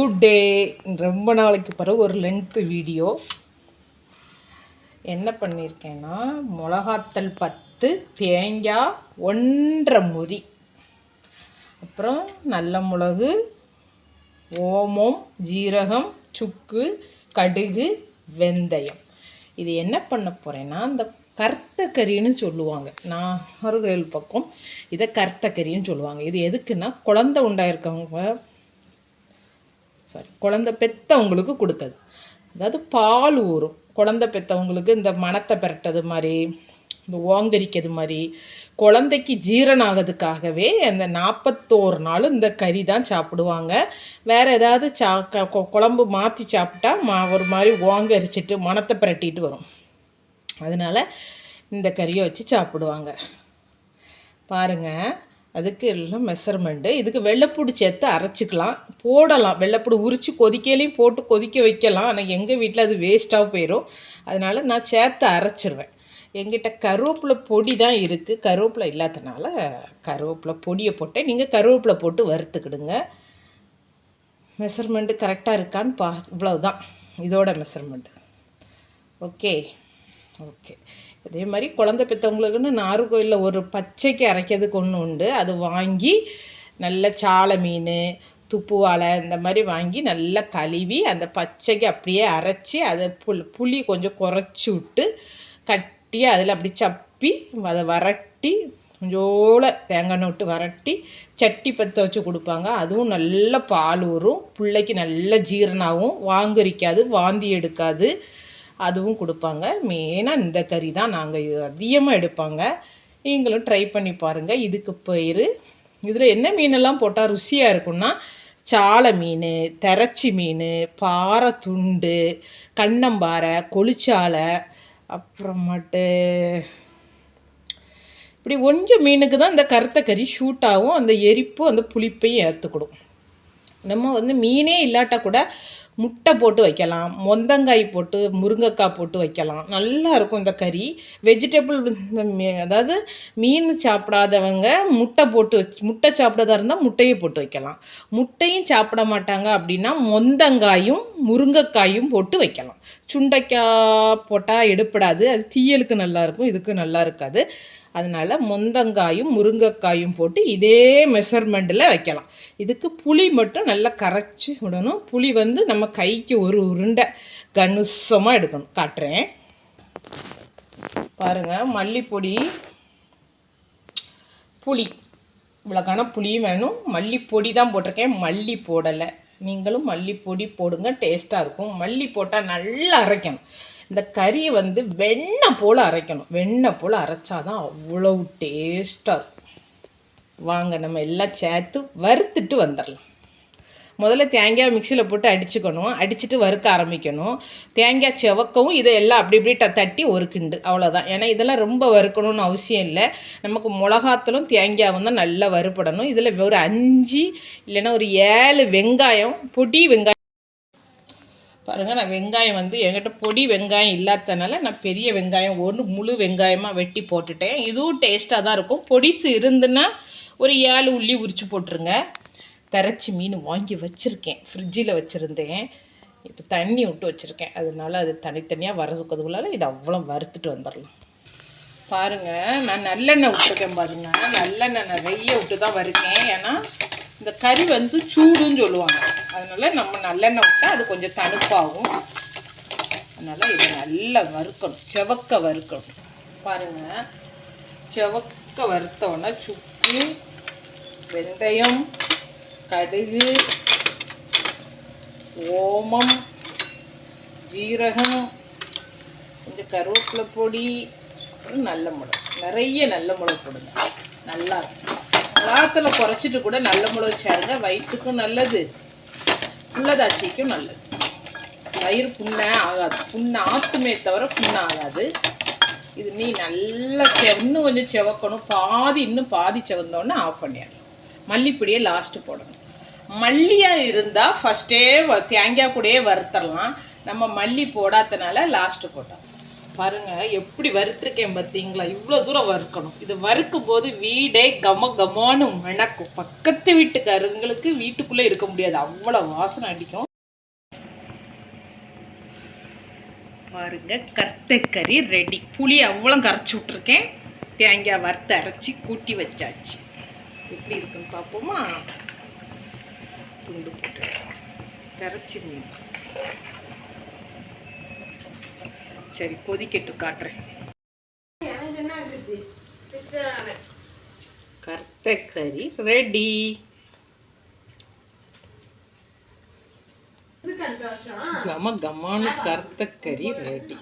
Good day ரொம்ப நாளைக்கு பிறகு ஒரு லென்த்து வீடியோ என்ன பண்ணியிருக்கேன்னா மிளகாத்தல் பத்து தேங்காய் ஒன்றரை முறி. அப்புறம் நல்ல மிளகு ஓமம் ஜீரகம் சுக்கு கடுகு வெந்தயம். இது என்ன பண்ண போகிறேன்னா இந்த கர்த்த சொல்லுவாங்க. சொல்லுவாங்க நாகர்கோவில் பக்கம் இதை கர்த்த சொல்லுவாங்க. இது எதுக்குன்னா குழந்தை உண்டாயிருக்கவங்க சாரி குழந்தை பெற்றவங்களுக்கு கொடுத்தது. அதாவது பால் ஊறும். குழந்தை பெற்றவங்களுக்கு இந்த மணத்தை பெரட்டது மாதிரி இந்த ஓங்கரிக்கிறது மாதிரி குழந்தைக்கு ஜீரணம் ஆகிறதுக்காகவே அந்த நாற்பத்தோரு நாள் இந்த கறி தான் சாப்பிடுவாங்க. வேறு ஏதாவது சா க- குழம்பு மாற்றி சாப்பிட்டா மா ஒரு மாதிரி ஓங்கரிச்சிட்டு மணத்தை பிரட்டிட்டு வரும். அதனால் இந்த கறியை வச்சு சாப்பிடுவாங்க. பாருங்கள் அதுக்கு எல்லாம் மெஷர்மெண்ட்டு இதுக்கு வெள்ளைப்பூடி சேர்த்து அரைச்சிக்கலாம். போடலாம். வெள்ளைப்பூடி உரித்து கொதிக்கலையும் போட்டு கொதிக்க வைக்கலாம். ஆனால் எங்கள் வீட்டில் அது வேஸ்ட்டாக போயிடும் அதனால் நான் சேர்த்து அரைச்சிருவேன். எங்கிட்ட கருவேப்பிலை பொடி தான் இருக்குது கருவேப்பிலை இல்லாதனால கருவேப்பிலை பொடியை போட்டேன். நீங்கள் கருவேப்பிலை போட்டு வறுத்துக்கிடுங்க. மெஷர்மெண்ட்டு கரெக்டாக இருக்கான்னு பா இவ்வளவுதான். இதோட மெஷர்மெண்ட்டு ஓகே ஓகே அதே மாதிரி குழந்தை பெற்றவங்களுக்குன்னு நாகர்கோயிலில் ஒரு பச்சைக்கு அரைக்கிறதுக்கு ஒன்று உண்டு. அது வாங்கி நல்ல சாலை மீன் துப்புவாழை இந்த மாதிரி வாங்கி நல்லா கழுவி அந்த பச்சைக்கு அப்படியே அரைச்சி அதை புல் புளி கொஞ்சம் குறைச்சி விட்டு கட்டி அதில் அப்படி சப்பி அதை வரட்டி கொஞ்சோட தேங்காய் எண்ணெய் விட்டு வரட்டி சட்டி பற்ற வச்சு கொடுப்பாங்க. அதுவும் நல்ல பால் ஊறும். பிள்ளைக்கு நல்ல ஜீரணாகும் வாங்கரிக்காது வாந்தி எடுக்காது. அதுவும் கொடுப்பாங்க. மெயினாக இந்த கறி தான் நாங்கள் அதிகமாக எடுப்பாங்க. நீங்களும் ட்ரை பண்ணி பாருங்கள் இதுக்கு பேர் இதில் என்ன மீனெல்லாம் போட்டால் ருசியாக இருக்கும்னா சாலை மீன் திரச்சி மீன் பாறை துண்டு கண்ணம்பாறை கொளிச்சாலை அப்புறமேட்டு இப்படி கொஞ்சம் மீனுக்கு தான் இந்த கருத்த கறி ஷூட் ஆகும். அந்த எரிப்பும் அந்த புளிப்பையும் ஏற்றுக்கிடும் நம்ம வந்து மீனே இல்லாட்டா கூட முட்டை போட்டு வைக்கலாம் மொந்தங்காய் போட்டு முருங்கைக்காய் போட்டு வைக்கலாம். நல்லா இருக்கும் இந்த கறி. வெஜிடபிள் அதாவது மீன் சாப்பிடாதவங்க முட்டை போட்டு வச்சு முட்டை சாப்பிடாதா இருந்தால் முட்டையை போட்டு வைக்கலாம். முட்டையும் சாப்பிட மாட்டாங்க அப்படின்னா மொந்தங்காயும் முருங்கைக்காயும் போட்டு வைக்கலாம். சுண்டைக்காய் போட்டால் எடுப்படாது. அது தீயலுக்கு நல்லாயிருக்கும் இதுக்கு நல்லா இருக்காது. அதனால் மொந்தங்காயும் முருங்கைக்காயும் போட்டு இதே மெஷர்மெண்ட்டில் வைக்கலாம். இதுக்கு புளி மட்டும் நல்லா கரைச்சி விடணும். புளி வந்து நம்ம கைக்கு ஒரு உருண்டை கனுசமாக எடுக்கணும். காட்டுறேன். பாருங்கள் மல்லிப்பொடி புளி. இவ்வளோக்கான புளியும் வேணும். மல்லிப்பொடி தான் போட்டிருக்கேன். மல்லி போடலை. நீங்களும் மல்லிப்பொடி போடுங்க டேஸ்ட்டாக இருக்கும். மல்லி போட்டால் நல்லா அரைக்கணும். இந்த கறியை வந்து வெண்ணெய் போல் அரைக்கணும். வெண்ணெய் போல் அரைச்சா தான் அவ்வளோ டேஸ்ட்டாக இருக்கும். வாங்க நம்ம எல்லாம் சேர்த்து வறுத்துட்டு வந்துடலாம். முதல்ல தேங்காய் மிக்சியில் போட்டு அடிச்சுக்கணும். அடிச்சுட்டு வறுக்க ஆரம்பிக்கணும். தேங்காய் செவக்கவும் இதை எல்லாம் அப்படி இப்படி தட்டி ஒரு கிண்டு. அவ்வளோதான் ஏன்னா இதெல்லாம் ரொம்ப வறுக்கணும்னு அவசியம் இல்லை. நமக்கு மிளகாத்தலும் தேங்காயும் தான் நல்லா வறுபடணும். இதில் ஒரு அஞ்சு இல்லைன்னா ஒரு ஏழு வெங்காயம் பொடி வெங்காயம். பாருங்கள் நான் வெங்காயம் வந்து என்கிட்ட பொடி வெங்காயம் இல்லாதனால நான் பெரிய வெங்காயம் ஒன்று முழு வெங்காயமாக வெட்டி போட்டுட்டேன். இதுவும் டேஸ்ட்டாக தான் இருக்கும். பொடிசு இருந்துன்னா ஒரு ஏழு உள்ளி உரித்து போட்டுருங்க. திரச்சி மீன் வாங்கி வச்சுருக்கேன். ஃப்ரிட்ஜில் வச்சுருந்தேன். இப்போ தண்ணி விட்டு வச்சுருக்கேன். அதனால அது தனித்தனியாக வரதுக்குள்ளே இது அவ்வளோ வறுத்துட்டு வந்துடலாம் பாருங்கள் நான் நல்லெண்ணெய் விட்டுருக்கேன் பாருங்க. நல்லெண்ணெய் நிறைய விட்டு தான் வறுக்கேன். ஏன்னா இந்த கறி வந்து சூடுன்னு சொல்லுவாங்க. அதனால் நம்ம நல்லெண்ணெய் விட்டால் அது கொஞ்சம் தணுப்பாகும் அதனால் இதை நல்லா வறுக்கணும். செவக்க வறுக்கணும். பாருங்கள் செவக்க வறுத்தோன்னே சுக்கு வெந்தயம் கடுகு ஓமம் ஜீரகம் கொஞ்சம் கருவேப்பிலை பொடி நல்ல மிளகு. நிறைய நல்ல மிளகு போடுங்க. நல்லா இருக்கும். குறைச்சிட்டு கூட நல்ல மிளகு சேருங்க. வயிற்றுக்கும் நல்லது. உள்ளதாச்சிக்கும் நல்லது. வயிறு புண்ணே ஆகாது. புண்ணு ஆத்துமே தவிர புண்ணு ஆகாது. இது நீ நல்லா செ இன்னும் கொஞ்சம் செவக்கணும். பாதி இன்னும் பாதி செவந்தோடனே ஆஃப் பண்ணிடலாம். மல்லிப்பொடியை லாஸ்ட்டு போடணும். மல்லியாக இருந்தால் ஃபஸ்ட்டே தேங்காய் கூடயே வறுத்தரலாம். நம்ம மல்லி போடாதனால லாஸ்ட்டு போட்டோம் பாருங்கள் எப்படி வறுத்துருக்கேன் பார்த்தீங்களா இவ்வளோ தூரம் வறுக்கணும். இது வறுக்கும் போது வீடே கம கமான்னு மணக்கும். பக்கத்து வீட்டுக்காரங்களுக்கு வீட்டுக்குள்ளே இருக்க முடியாது. அவ்வளோ வாசனை அடிக்கும். பாருங்க கர்த்தக்கறி ரெடி புளி அவ்வளோ கரைச்சி விட்ருக்கேன் தேங்காய் வறுத்து அரைச்சி கூட்டி வச்சாச்சு. எப்படி இருக்குன்னு பார்ப்போமா? துண்டு போட்டு கரைச்சி மீன் சரி கொதிக்கட்டு காட்டுறேன். கர்த்தக்கறி ரெடி கம கமான்னு கர்த்தக்கறி ரெடி